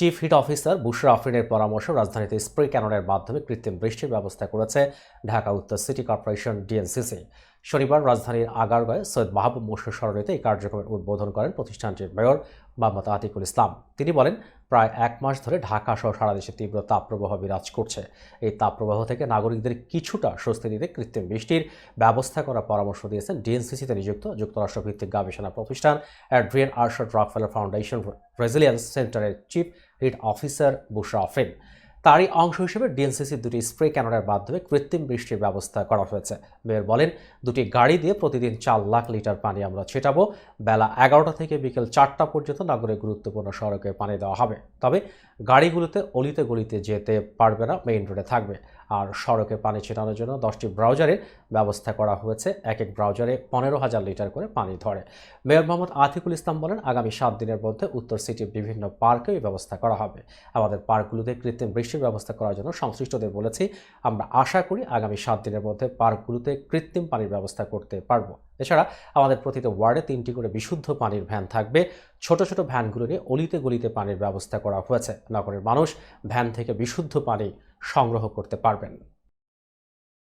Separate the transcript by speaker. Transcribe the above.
Speaker 1: Chief heat officer Bushra আফরিনের পরামর্শ রাজধানীতে স্প্রে ক্যাননের মাধ্যমে কৃত্রিম বৃষ্টির ব্যবস্থা করেছে ঢাকা উত্তর সিটি কর্পোরেশন ডিএনসিসি। শনিবার রাজধানীর আগারগাঁয়ে সৈয়দ মাহবুব মুর্শিদ সরণিতে এই কার্যক্রমের উদ্বোধন করেন প্রতিষ্ঠানটির মেয়র মোহাম্মদ আতিকুল ইসলাম। তিনি বলেন প্রায় এক মাস ধরে ঢাকা সহ সারা দেশে তীব্র তাপপ্রবাহ বিরাজ করছে। এই তাপপ্রবাহ থেকে নাগরিকদের কিছুটা স্বস্তি দিতে কৃত্রিম বৃষ্টির ব্যবস্থা করার পরামর্শ দিয়েছেন ডিএনসিসিতে নিযুক্ত যুক্তরাষ্ট্রভিত্তিক গবেষণা প্রতিষ্ঠান Adrienne Arsht Rockefeller foundation resilience সেন্টারের chief heat officer Bushra Afrin তারই অংশ হিসেবে ডিএনসিসির দুটি স্প্রে ক্যাননের মাধ্যমে কৃত্রিম বৃষ্টির ব্যবস্থা করা হয়েছে। মেয়র বলেন, দুটি গাড়ি দিয়ে প্রতিদিন চার লাখ লিটার পানি আমরা ছেটাবো। বেলা এগারোটা থেকে বিকেল চারটা পর্যন্ত নগরের গুরুত্বপূর্ণ সড়কে পানি দেওয়া হবে। তবে গাড়িগুলোতে অলিতে গলিতে যেতে পারবে না, মেইন রোডে থাকবে। আর সড়কে পানি ছেটানোর জন্য দশটি ব্রাউজারের ব্যবস্থা করা হয়েছে। এক এক ব্রাউজারে পনেরো হাজার লিটার করে পানি ধরে। মেয়র মোহাম্মদ আতিকুল ইসলাম বলেন, আগামী সাত দিনের মধ্যে উত্তর সিটির বিভিন্ন পার্কে এই ব্যবস্থা করা হবে। আমাদের পার্কগুলোতে কৃত্রিম বৃষ্টির ব্যবস্থা করার জন্য সংশ্লিষ্টদের বলেছি, আমরা আশা করি আগামী সাত দিনের মধ্যে পার্কগুলোতে কৃত্রিম পানির ব্যবস্থা করতে পারব। এছাড়া আমাদের প্রতিটি ওয়ার্ডে তিনটি করে বিশুদ্ধ পানির ভ্যান থাকবে। ছোট ছোট ভ্যানগুলো নিয়ে অলিতে গলিতে পানির ব্যবস্থা করা হয়েছে। নগরের মানুষ ভ্যান থেকে বিশুদ্ধ পানি সংগ্রহ করতে পারবেন।